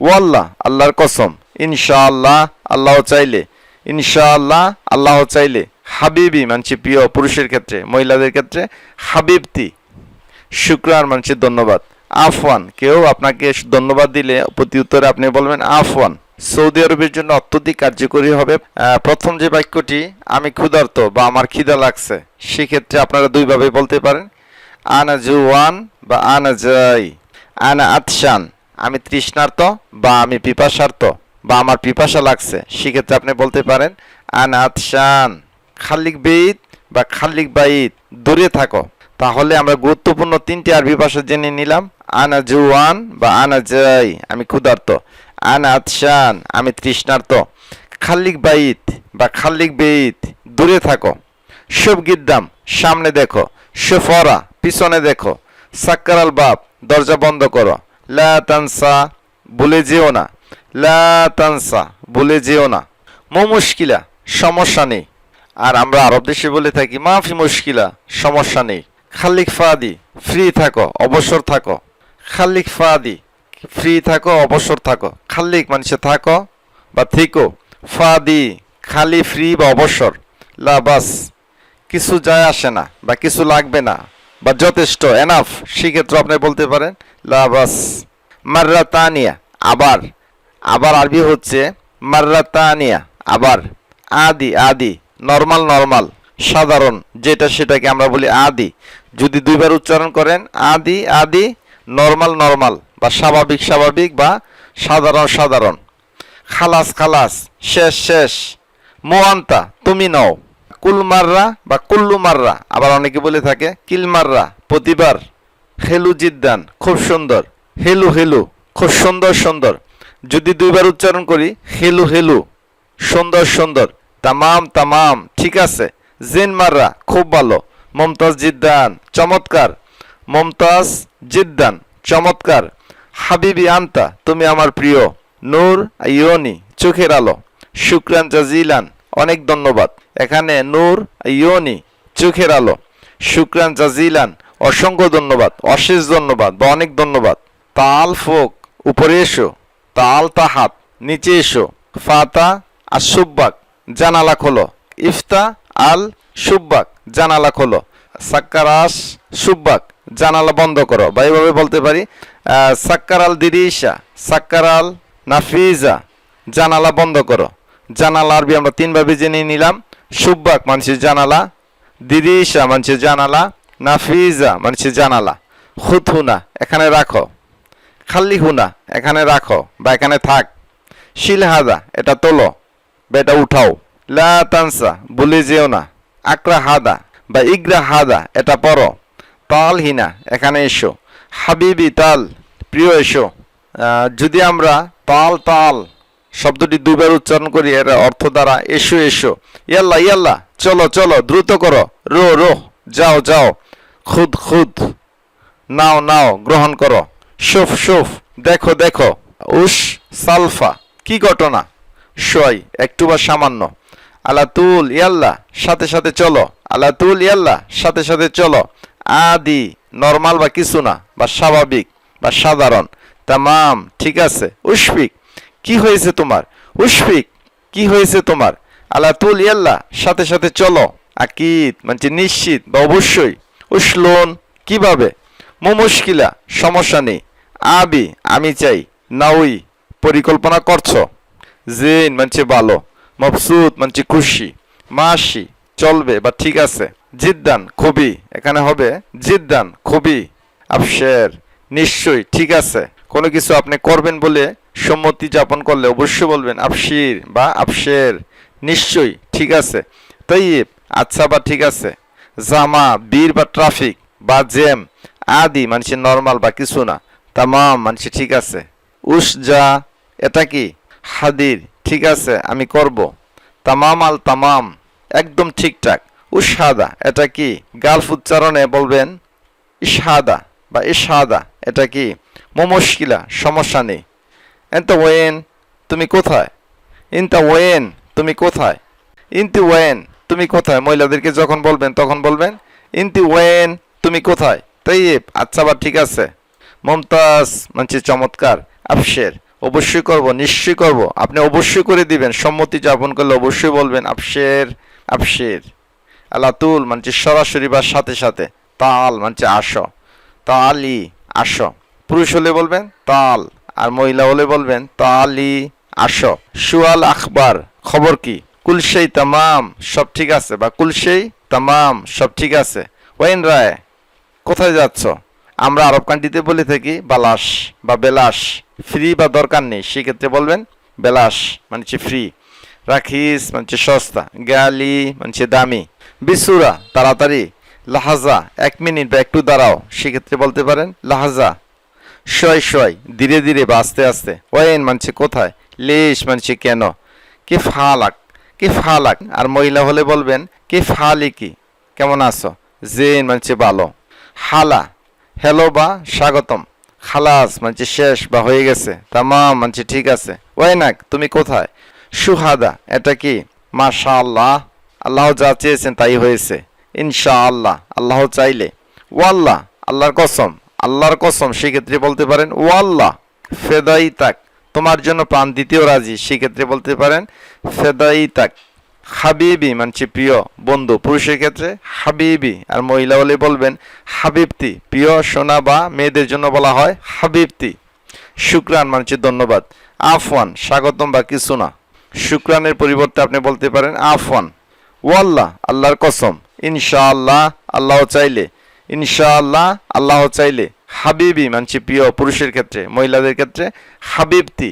ওয়াল্লাহ, আল্লাহর কসম। ইনশাআল্লাহ আল্লাহ চাইলে। ইনশাআল্লাহ আল্লাহ চাইলে। হাবিবি মানছি প্রিয় পুরুষের ক্ষেত্রে, মহিলাদের ক্ষেত্রে হাবিবতি। শুক্রান মানছি ধন্যবাদ। আফওয়ান, কেউ আপনাকে ধন্যবাদ দিলে, প্রতি উত্তরে আপনি বলবেন, আফওয়ান, সৌদি আরবের জন্য অত্যধিক কার্যকরী হবে। প্রথম যে বাক্যটি, আমি ক্ষুধার্ত বা আমার খিদা লাগছে, সেক্ষেত্রে আপনারা দুইভাবে বলতে পারেন। আনা জুয়ান বা আনা যাই আনা আতশান। আমি তৃষ্ণার্ত বা আমি পিপাসার্ত বা আমার পিপাসা লাগছে, সেক্ষেত্রে আপনি বলতে পারেন আনা আতশান খালিক বেইত বা খালিক বাইত, দূরে থাকো। তাহলে আমরা গুরুত্বপূর্ণ তিনটি আরবি ভাষা জেনে নিলাম আনা জুয়ান বা আনা জাই আমি ক্ষুধার্ত। আনা আতশান আমি তৃষ্ণার্ত। খালিক বাইত বা খালিক বেইত দূরে থাকো। শুভ গিদ্দাম সামনে দেখো। সুফরা, পিছনে দেখো। সাক্কারাল বাপ দরজা বন্ধ করো। লা তানসা, ভুলে যেও না। লা তানসা, ভুলে যেও না। মো মুশকিলা সমস্যা নেই। আর আমরা আরব দেশে বলে থাকি, মাফি মুশকিলা, সমস্যা নেই। খালিক ফাদি ফ্রি থাকো, অবসর থাকো। খালিক ফাদি ফ্রি থাকো, অবসর থাকো। খালিক মানুষে থাকো বা থেকো। ফাদি, খালি ফ্রি বা অবসর। লা বাস, কিছু যায় আসে না বা কিছু লাগবে না। বা যথেষ্ট এনাফ সেক্ষেত্রে আপনি বলতে পারেন, লাবাস মাররা তানিয়া আবার। আবার আরবি হচ্ছে মাররা তানিয়া আবার। আদি আদি নর্মাল নর্মাল সাধারণ, যেটা সেটাকে আমরা বলি আদি। যদি দুইবার উচ্চারণ করেন, আদি আদি নর্মাল নর্মাল বা স্বাভাবিক স্বাভাবিক, বা সাধারণ সাধারণ। খালাস খালাস, শেষ শেষ। মোয়ান্তা, তুমি নও। কুলমাররা বা কুল্লু মাররা। আবার অনেকে বলে থাকে কিলমাররা প্রতিবার। হেলু জিদ্দান, খুব সুন্দর। হেলু হেলু, খুব সুন্দর সুন্দর। যদি দুইবার উচ্চারণ করি, হেলু হেলু, সুন্দর সুন্দর। তামাম তামাম, ঠিক আছে। জেন মাররা, খুব ভালো। মমতাজ জিদ্দান, চমৎকার। মমতাজ জিদ্দান, চমৎকার। হাবিবি আন্তা, তুমি আমার প্রিয়। নূর ইয়নি চোখের আলো। শুক্রান জাজিলান অনেক ধন্যবাদ। এখানে নূর, ইয়নি, চোখের আলো। শুক্রান জাজিলান, অসংখ্য ধন্যবাদ, অশেষ ধন্যবাদ বা অনেক ধন্যবাদ। তাল ফোক, উপরে এসো। তাল তাহাত, নিচে এসো। ফাতা আর সুব্বাক জানালা খোলো। ইফতা আল সুব্বাক জানালা খোলো। সাক্কারাস সুব্বাক জানালা বন্ধ করো। বা এইভাবে বলতে পারি সাক্কার আল দিরিসা সাক্কার আল নাফিজা জানালা বন্ধ করো। জানালা আরবি আমরা তিনভাবে জেনে নিলাম। সুব্বাক মানুষের জানালা দিরিসা মানুষের জানালা, নাফিজা মানুষের জানালা। হুথুনা এখানে রাখো। খাল্লি হুনা এখানে রাখো বা এখানে থাক। শিলহাদা এটা তোলো বা এটা উঠাও। লা তানসা, ভুলে যেও না। আকরা হাদা বা ইগরা হাদা এটা পড়ো। তাল হিনা এখানে এসো। হাবিবি, তাল, প্রিয় এসো। যদি আমরা তাল তাল শব্দটি দুইবার উচ্চারণ করি, এর অর্থ দ্বারা, এসো এসো। ইয়াল্লা ইয়াল্লা, চলো চলো, দ্রুত করো। রো রো, যাও যাও। খুদ খুদ, নাও নাও, গ্রহণ করো। সুফ সুফ দেখো দেখো। উস, সালফা, কি ঘটনা? সই একটু বা সামান্য। আলাতুল, ইয়াল্লা, সাথে সাথে চলো। আলাতুল, ইয়াল্লা, সাথে সাথে চলো। আদি, নর্মাল বা কিছু না, বা স্বাভাবিক, বা সাধারণ। তামাম, ঠিক আছে। উশফিক কি হয়েছে তোমার? উশফিক, কি হয়েছে তোমার? আলাতুল ইয়াল্লা, সাথে সাথে চলো। আকিদ মানে নিশ্চিত বা অবশ্যই। উসলোন কীভাবে? মো মুশকিলা সমস্যা নেই। আবি, আমি চাই। নাউই, পরিকল্পনা করছ। জেন মানছে ভালো। মবসুদ মানছে খুশি। মাসি, চলবে বা ঠিক আছে। জিদ্দান, খুবই। এখানে হবে জিদ্দান, খুবই। আফসের, নিশ্চয়ই ঠিক আছে। কোনো কিছু আপনি করবেন বলে সম্মতি যাপন করলে অবশ্যই বলবেন আফসির বা আফসের নিশ্চয়ই, ঠিক আছে। তৈব আচ্ছা বা ঠিক আছে জামা, বীর বা ট্রাফিক বা জেম, আদি মানুষের নর্মাল বা কিছু না। তামাম মানুষের ঠিক আছে। উস যা, এটা কি? হাদির, ঠিক আছে, আমি করব। তামাম আল তামাম, একদম ঠিকঠাক। উসাদা এটা কি? গালফ উচ্চারণে বলবেন, ইশাদা বা ইশাদা, এটা কি? মুশকিলা সমস্যা নেই। এন্ত ওয়েন তুমি কোথায়? ইনতা ওয়েন তুমি কোথায়? ইনতি ওয়েন তুমি কোথায়? মহিলাদেরকে যখন বলবেন, তখন বলবেন ইনতি ওয়েন তুমি কোথায়? তাই আচ্ছা বা ঠিক আছে। মমতাজ, মানছি চমৎকার। আফসের, অবশ্যই করব, নিশ্চয়ই করব। আপনি অবশ্যই করে দিবেন, সম্মতি যাপন করলে অবশ্যই বলবেন, আফসের আফসের। আলাতুল, মানছি সরাসরি বা সাথে সাথে, তাল, মানছে আসো। তালি, আসো। পুরুষ হলে বলবেন, তাল। আর মহিলা হলে বলবেন, তালি, আসো। সুয়াল আখবার, খবর কি? কুলসেই তামাম, সব ঠিক আছে? বা কুলসেই তামাম, সব ঠিক আছে? ওয়েন রায়, কোথায় যাচ্ছ? আমরা আরব কান্ট্রিতে বলে থাকি, বালাস বা বেলাস। ফ্রি বা দরকার নেই, সেক্ষেত্রে বলবেন, বেলাস মানে ফ্রি। রাখিস মানে সস্তা। গালি মানে দামি। বিসুরা, তাড়াতাড়ি। লাহাজা, এক মিনিট বা একটু দাঁড়াও। সেক্ষেত্রে বলতে পারেন, লাহাজা শয় শয়, ধীরে ধীরে, বা আস্তে ওয়েন মানছে কোথায়? লেশ মানছে কেন? কে ফালাক কে ফালাক। আর মহিলা হলে বলবেন, কে ফালি কি? কেমন আছো? জেন মানছে ভালো। হালা, হ্যালো বা স্বাগতম। খালাস মানছে শেষ বা হয়ে গেছে। তামাম মানছে ঠিক আছে। ওয়েনাক তুমি কোথায়? সুহাদা, এটা কি? মাশা আল্লাহ আল্লাহ যা চেয়েছেন তাই হয়েছে। ইনশা আল্লাহ আল্লাহ চাইলে। ওয়াল্লাহ, আল্লাহর কসম। আল্লাহর কসম, সেক্ষেত্রে বলতে পারেন, ওয়াল্লাহ ফেদাই তাক তোমার জন্য প্রাণ দিতেও রাজি, সেক্ষেত্রে বলতে পারেন ফেদাই তাক হাবিবি মানছে প্রিয় বন্ধু, পুরুষের ক্ষেত্রে হাবিবি, আর মহিলা হলে বলবেন হাবিবতি, প্রিয় সোনা বা মেয়েদের জন্য বলা হয় হাবিবতি। শুক্রান মানছে ধন্যবাদ। আফওয়ান, স্বাগতম বা কিছু না। শুক্রানের পরিবর্তে আপনি বলতে পারেন, আফওয়ান, ওয়াল্লাহ, আল্লাহর কসম। ইনশাআল্লাহ, আল্লাহ চাইলে, ইনশাআল্লাহ, আল্লাহ চাইলে হাবিবি মানছি প্রিয় পুরুষের ক্ষেত্রে, মহিলাদের ক্ষেত্রে। হাবিবতি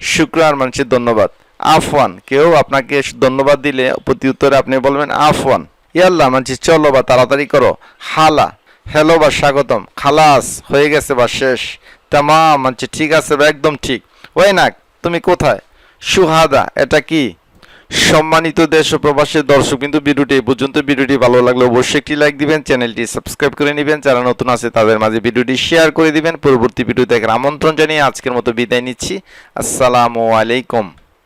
শুক্রান মানছি ধন্যবাদ। আফওয়ান, কেউ আপনাকে ধন্যবাদ দিলে প্রতি উত্তরে আপনি বলবেন, আফওয়ান ইয়াল্লাহ মানছি, চলো বা তাড়াতাড়ি করো। হালা, হ্যালো বা স্বাগতম। খালাস, হয়ে গেছে বা শেষ। তামাম, মানছি, ঠিক আছে বা একদম ঠিক। ওয়েনাক, তুমি কোথায়? সুহাদা, এটা কি? সম্মানিত দেশ ও প্রবাসের দর্শক কিন্তু ভিডিওটি এই পর্যন্ত। ভিডিওটি ভালো লাগলে অবশ্যই একটি লাইক দিবেন, চ্যানেলটি সাবস্ক্রাইব করে নেবেন। যারা নতুন আছে, তাদের মাঝে ভিডিওটি শেয়ার করে দিবেন। পরবর্তী ভিডিও দেখার আমন্ত্রণ জানিয়ে আজকের মতো বিদায় নিচ্ছি। আসসালামু আলাইকুম।